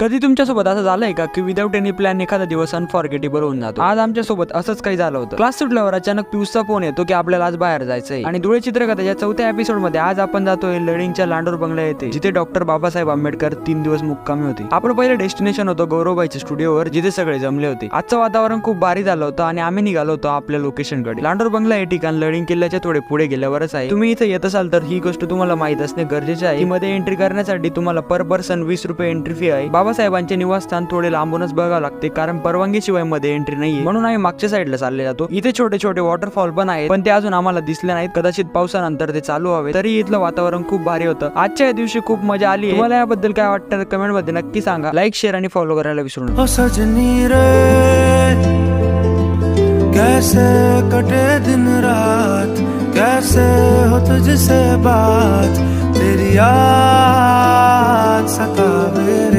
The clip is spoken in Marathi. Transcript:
कधी तुमच्यासोबत असं झालंय का की विदाऊट एनी प्लॅन एखादा दिवस अनफॉर्गेटेबल होऊन जातो? आज आमच्यासोबत असंच काही झालं होतं. क्लास सुटल्यावर अचानक पिऊसचा फोन येतो की आपल्याला आज बाहेर जायचंय. आणि धुळे चित्रकथाच्या चौथ्या एपिसोडमध्ये आज आपण जातोय लढींच्या लांडोर बंगला येथे जिथे डॉक्टर बाबासाहेब आंबेडकर तीन दिवस मुक्कामी होते. आपलं पहिलं डेस्टिनेशन होतं गौरवबाईच्या स्टुडिओवर जिथे सगळे जमले होते. आजचं वातावरण खूप भारी झालं होतं आणि आम्ही निघालो होतो आपल्या लोकेशनकडे लांडोर बंगला हे ठिकाण लडिंग किल्ल्याच्या थोडे पुढे गेल्यावरच आहे. तुम्ही इथे येत असाल तर ही गोष्ट तुम्हाला माहीत असणे गरजेचे आहे. मध्ये एंट्री करण्यासाठी तुम्हाला पर पर्सन वीस रुपये एंट्री फी आहे. बाबासाहेबांचे निवासस्थान थोडे लांबूनच बघावं लागते कारण परवानगीशिवायमध्ये एंट्री नाहीये. म्हणून आम्ही मागच्या साईडला चालले जातो इथे छोटे छोटे वॉटरफॉल पण आहेत पण ते अजून आम्हाला दिसले नाहीत. कदाचित पावसानंतर ते चालू हवे तरी इथलं वातावरण खूप भारी होतं. आजच्या या दिवशी खूप मजा आली तुम्हाला याबद्दल काय वाटतं कमेंटमध्ये नक्की सांगा. लाईक शेअर आणि फॉलो करायला विसरू नका. कैसे कटे दिन रात कैसे हो तुझसे बात तेरी याद सका मेरे